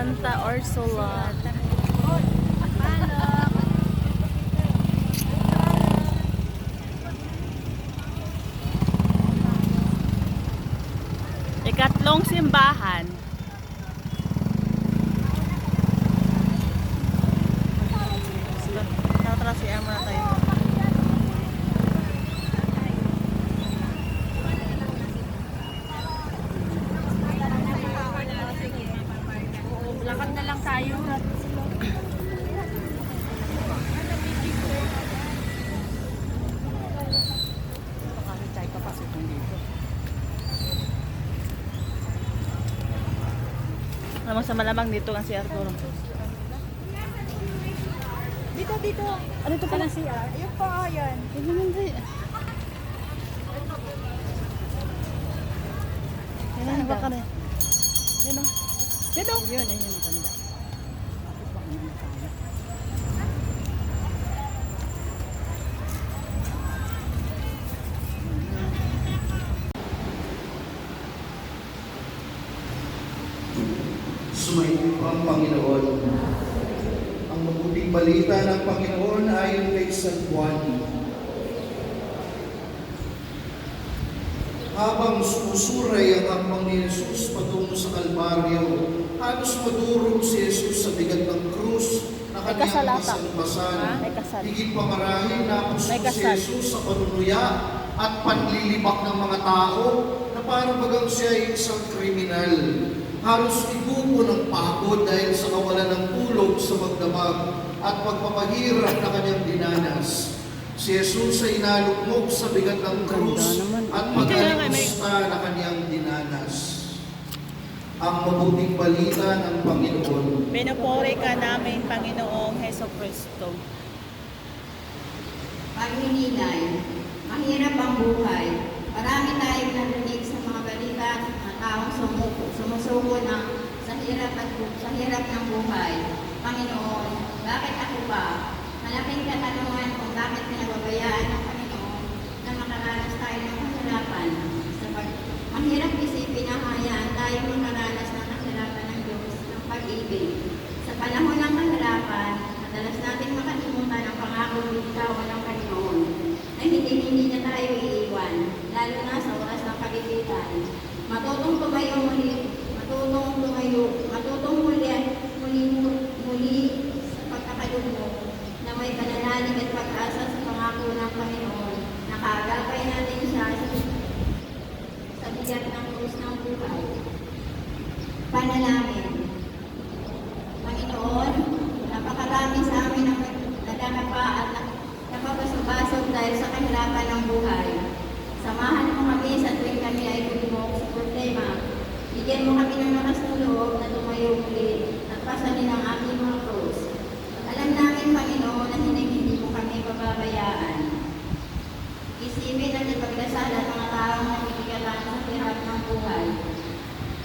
Santa Ursula. Sa malamang dito ang si Arturo. Dito, dito. Ano ito pala? siya? Ayun po, yan. Hindi hindi. Yan ba ka na? Yan o. Yan o. Yun, yun yung. Sumayin po ang Panginoon. Ang mabuting balita ng Panginoon ayon kay San Juan. Habang sumusuray ang hakbang ni Jesus patungo sa Kalbaryo, halos madurog si Jesus sa bigat ng krus na kanyang kasalata. basan-basan. Ha? May kasal. Higit pa marahil na si. Jesus sa panunuya at panlilibak ng mga tao na parang bagang siya ay isang kriminal. Halos igupo ng pagod dahil sa kawalan ng tulog sa magdamag at pagpapahirap na kanyang dinanas. Si Jesus ay inalugmok sa bigat ng krus at magalimusta na kanyang dinanas. Ang mabuting balita ng Panginoon. Pinupuri ka namin, Panginoong Heso Kristo. Paghihinay, mahirap ang buhay. Marami tayong narinig sa mga balita at mga taong sumuko, sumusuko na sa hirap at sa hirap ng buhay. Panginoon, bakit ako ba? Malaking katanungan kung bakit pinababayaan ng Panginoon na makaranas tayo ng kahirapan. Sa pag- mahirap isipin na hayaan tayo makaranas ng kahirapan ng Diyos ng pag-ibig. Sa panahon ng kahirapan, madalas natin makalimutan ang pangako bitawan ng Panginoon na hindi hindi na tayo iiwan, lalo na sa oras ng kagipitan. Matutong tumayo muli, matutong tumayo, matutong muli at muli, muli sa pagkakalugmok na may pananalig at pag-asa sa pangako ng Panginoon. Nakagapay natin siya sa, sa bigat ng krus ng buhay. Panalangin. Panginoon, napakarami sa amin ang nadadapa at na- napapasubasog dahil sa kahirapan ng buhay. Samahan mo kami sa tuwing kami ay gumok sa problema. Bigyan mo kami ng lakas ng loob na tumayo muli at pasanin ang aming mga krus. Alam namin, Panginoon, na hindi, mo kami pababayaan. Isipin at ipagdasal ang mga taong nakikigatan sa hirap ng buhay.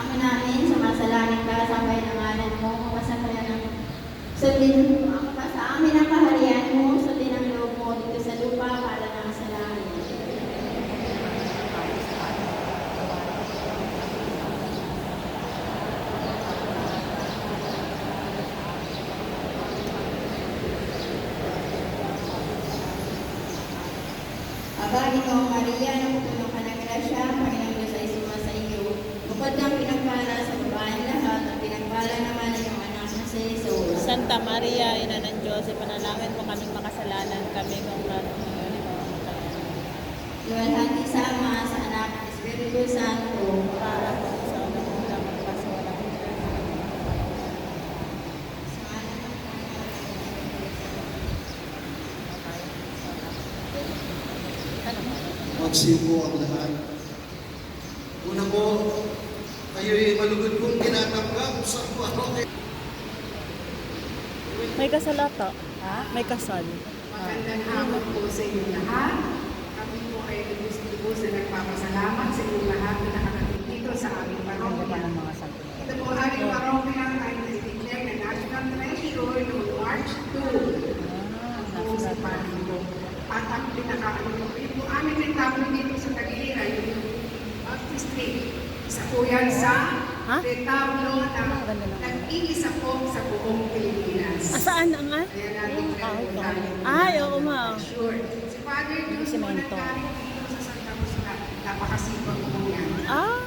Ama namin, sumasalangit ka sa ngalan mo, kapasabayan ng sundin mo ang pa sa amin ang kaharian mo, sundin ang loob mo dito sa lupa para ng sa langit. Aba, Ginoong Maria, napupuno ka ng grasya, Panginoong Diyos ay suma sa iyo. Bukod kang pinagpala sa babaeng lahat, at pinagpala naman ang iyong anak na si Jesus. Santa Maria, Ina ng Diyos, ipanalangin mo kaming makasalanan kami kung naroon ngayon ikaw ang matay. Luwalhati sa Ama, sa Anak, Espiritu Santo, Para po Magsipo ang lahat. Una po, kayo'y malugod kong tinatanggap sa buwan. May kasal ata. Ha? May kasal. Magandang hapon po sa inyo lahat. Kami po ay lubos-lubos na nagpapasalamat sa inyo lahat na nakarating dito sa aming parokya. Ito po ang aming parokya ay na-declare na National Treasure noong March 2. Po sa Panginoon. At ang pinaka-ano po, yun po aming nagtapon dito sa Tagiliran, yung Baptist Street. Isa po yan sa Ha? retablo na nag-iisa po sa buong Pilipinas. Ah, yung Ay, oo ma. Si Father Jun po sa Santa Cruz napakasipag po niya. Ah,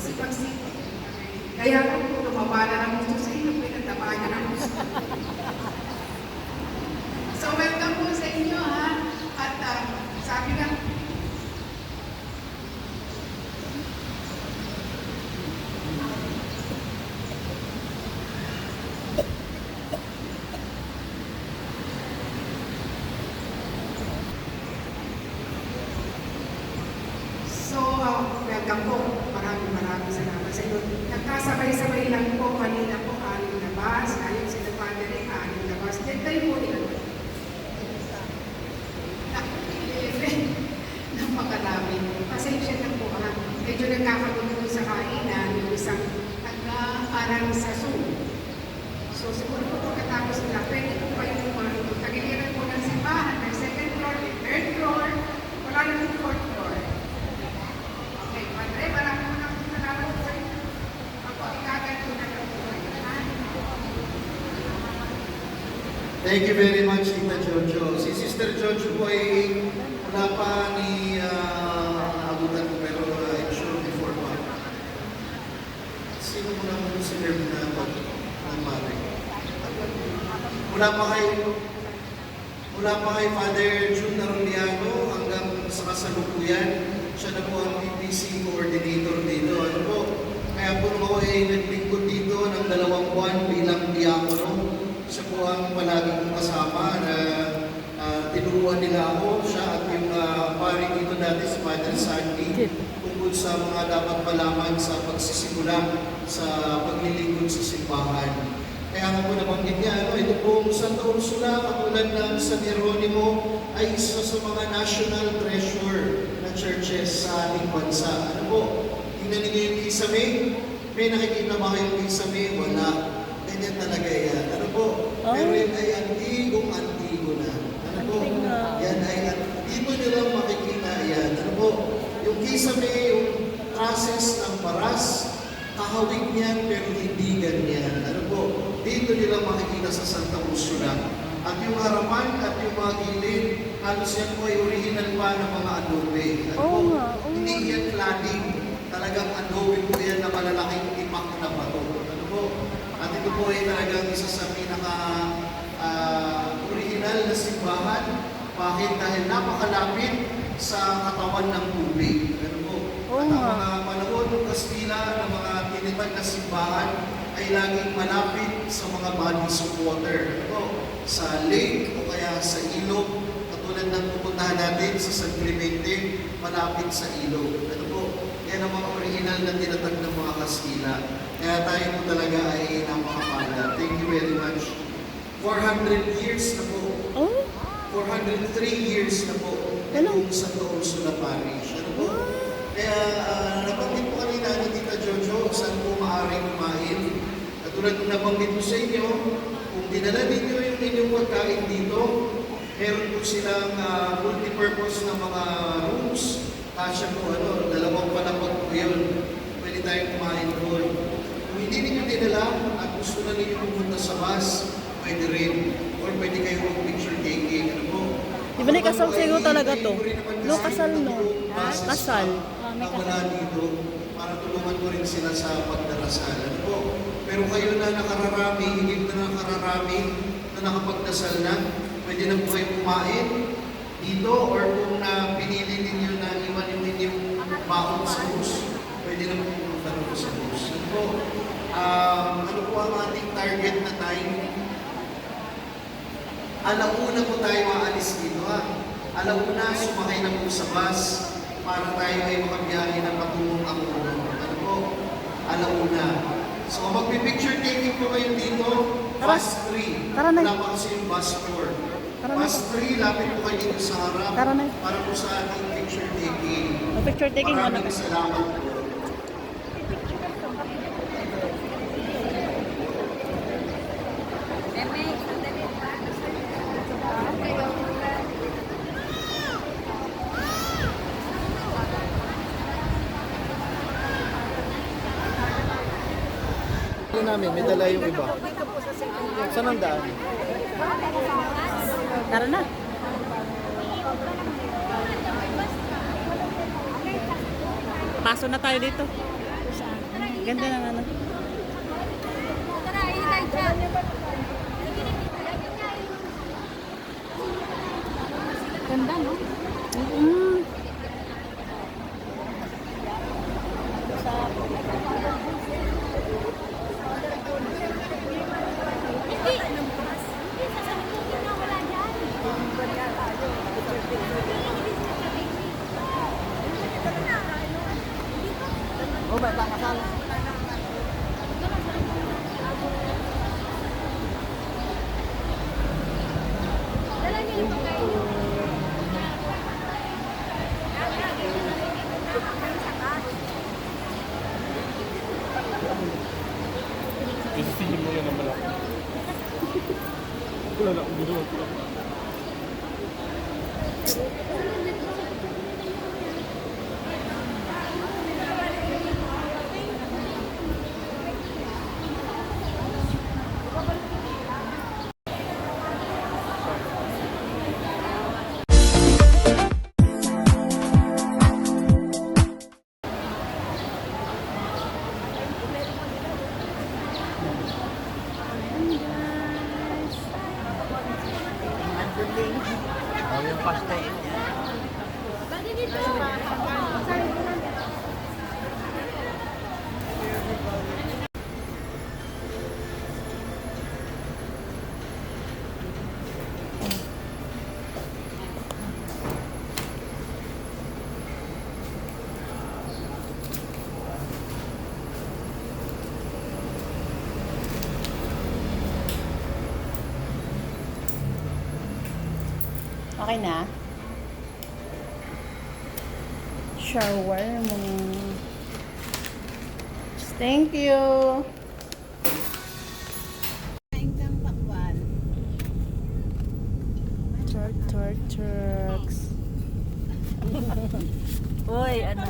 Sipag-sipag. Kaya po tumaba na ng gusto sa inyo, pinataba niya ng gusto. so welcome po sa inyo ha. At ah, sabi nga, So, uh, welcome po. Maraming maraming salamat sa inyo. Nagkasabay-sabay lang po kanina po aling labas. Ngayon sila Father ay aling labas. Then kayo po ilan? Napakarami. Pasensya na po ha. Medyo nagkakagulo sa kainan yung isang nag-aaral sa Zoom. So siguro po pagkatapos nila, pwede po kayo kumain. Tagiliran po ng simbahan, may second floor, may third floor, wala na yung fourth floor. Okay, Padre, maraming maraming salamat po sa inyo. Ako, ikaganto na lang po? Thank you very much, Tita Jojo. Si Sister Jojo po ay wala pa ni uh, abutan ko pero uh, I'm sure before pa. Sino mo naman si Nerv na pag ng mare? Mula pa kay mula pa kay Father June Naroliano hanggang sa kasalukuyan, siya na po ang PPC coordinator dito. Ano po? Kaya po ako ay naglingkod dito ng dalawang buwan bilang diakono, siya po ang palagi kong kasama na ah, tinuruan nila ako, siya at yung uh, pari dito dati si Father Sandy tungkol sa mga dapat malaman sa pagsisimula sa paglilingkod sa simbahan. Kaya nga po nabanggit niya, ano, ito pong Santa Ursula, katulad ng San Jeronimo, ay isa sa mga national treasure na churches sa ating bansa. Ano po, tingnan ninyo yung kisame, may nakikita ba kayong kisame? Wala. Ganyan talaga yan. Ano po? Pero yan ay antigong antigo na. Ano po? Yan ay, dito nyo lang makikita yan. Ano po? Yung kisame, trusses ng paras, kahawig niyan pero hindi ganyan. Ano po? Dito nila makikita sa Santa Ursula. At yung harapan at yung mga gilid, halos yan po ay original pa ng mga adobe. Ano po? Nga, oo Hindi yan cladding. Talagang adobe po yan na malalaking ipak na bato. Ano po? At ito po ay talagang isa sa pinaka ah, original na simbahan. Bakit? Dahil napakalapit sa katawan ng tubig. Ano po? Oo At ang mga panahon ng Kastila ng mga tinitag na simbahan ay laging malapit sa mga bodies of water. Po? Sa lake o kaya sa ilog. Katulad ng pupuntahan natin sa San Clemente, malapit sa ilog. Ano po? Yan ang mga original na tinatag ng mga Kastila. Kaya tayo po talaga ay napakapala. Thank you very much. 400 years na po. oh, 403 years na po Ano? itong Santo Ursula Parish. Ano po? Kaya uh, nabanggit po kanina ni Tita Jojo saan po maaaring kumain. Katulad ng nabanggit ko sa inyo, kung dinala ninyo yung inyong pagkain dito, meron po silang ah, multipurpose na mga rooms. Kasya po, ano, dalawang palapag po yun. Pwede tayong kumain doon. Kung hindi ninyo dinala at gusto na ninyo pumunta sa bus, pwede rin. Or pwede kayo mag-picture taking. Ano po? Di ba, kasal siguro talaga to? No, No, kasal, no? Ha? Kasal. Ah, na wala dito para tulungan mo rin sila sa pagdarasal. Ano po? Pero kayo na nakararami, higit na nakararami, na nakapagdasal na, pwede na po kayo kumain dito or kung na pinili ninyo na iwan yung inyong baon sa bus, pwede na po pumunta na sa bus. Ano po? Um, ano po ang ating target na time? Alauna po tayo aalis dito ha. Alauna, sumakay na po sa bus para tayo ay makabiyahe ng patungong Angulo. Ano po? Alauna. So magpipicture taking po kayo dito, Tara. bus 3. Tara na. Wala kasi yung bus 4. Tara. Bus 3, lapit po kayo dito sa harap Tara na. para po sa ating picture taking. picture taking mo na. Maraming salamat po. dadaanin namin. May dala yung iba. Saan ang daan? Tara na. Paso na tayo dito. Ganda ng ano. Ganda, no? 끌어다 무조건 끌어 Okay na? Shower mo. Thank you. Turk, turk, turks. Uy, ano?